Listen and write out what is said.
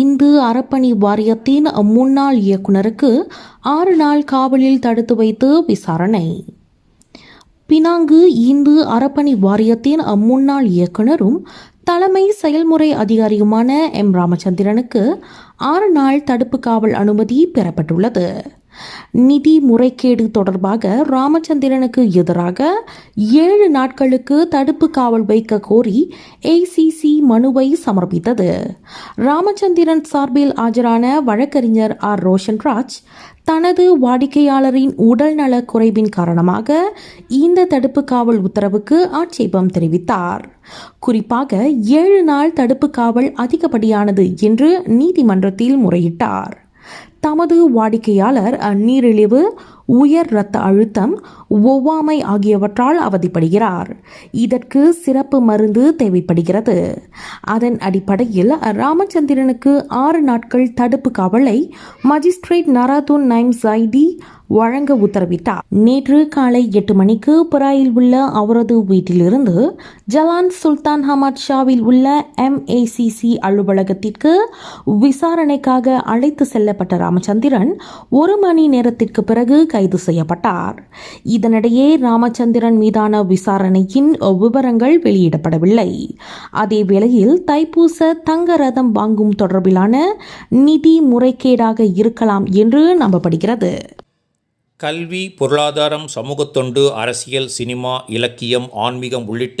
இந்து அறப்பணி வாரியத்தின் முன்னாள் இயக்குநருக்கு ஆறு நாள் காவலில் தடுத்து வைத்து விசாரணை. பினாங்கு இந்து அறப்பணி வாரியத்தின் முன்னாள் இயக்குனரும் தலைமை செயல்முறை அதிகாரியுமான எம். ராமச்சந்திரனுக்கு ஆறு நாள் தடுப்பு காவல் அனுமதி பெறப்பட்டுள்ளது. நிதி முறைகேடு தொடர்பாக ராமச்சந்திரனுக்கு எதிராக ஏழு நாட்களுக்கு தடுப்பு காவல் வைக்க கோரி ஏசிசி மனுவை சமர்ப்பித்தது. ராமச்சந்திரன் சார்பில் ஆஜரான வழக்கறிஞர் ஆர். ரோஷன்ராஜ் தனது வாடிக்கையாளரின் உடல்நல குறைவின் காரணமாக இந்த தடுப்பு காவல் உத்தரவுக்கு ஆட்சேபம் தெரிவித்தார். குறிப்பாக ஏழு நாள் தடுப்பு காவல் அதிகப்படியானது என்று நீதிமன்றத்தில் முறையிட்டார். தமது வாடிக்கையாளர் நீரிழிவு உயர் இரத்த அழுத்தம் ஒவ்வாமை ஆகியவற்றால் அவதிப்படுகிறார். இதற்கு சிறப்பு மருந்து தேவைப்படுகிறது. அதன் அடிப்படையில் ராமச்சந்திரனுக்கு ஆறு நாட்கள் தடுப்பு காவலை மஜிஸ்ட்ரேட் நராதுன் நைம் ஐடி வழங்க உத்தரவிட்டார். நேற்று காலை எட்டு மணிக்கு புராயில் உள்ள அவரது வீட்டிலிருந்து ஜலான் சுல்தான் ஹமாத் ஷாவில் உள்ள எம்ஏசிசி அலுவலகத்திற்கு விசாரணைக்காக அழைத்து செல்லப்பட்ட ராமச்சந்திரன் ஒரு மணி நேரத்திற்கு பிறகு கைது செய்யப்பட்டார். இதனிடையே ராமச்சந்திரன் மீதான விசாரணையின் விவரங்கள் வெளியிடப்படவில்லை. அதே வேளையில் தைப்பூச தங்க ரதம் வாங்கும் தொடர்பிலான நிதி முறைகேடாக இருக்கலாம் என்று நம்பப்படுகிறது. கல்வி பொருளாதாரம் சமூகத்தொண்டு அரசியல் சினிமா இலக்கியம் ஆன்மீகம் உள்ளிட்ட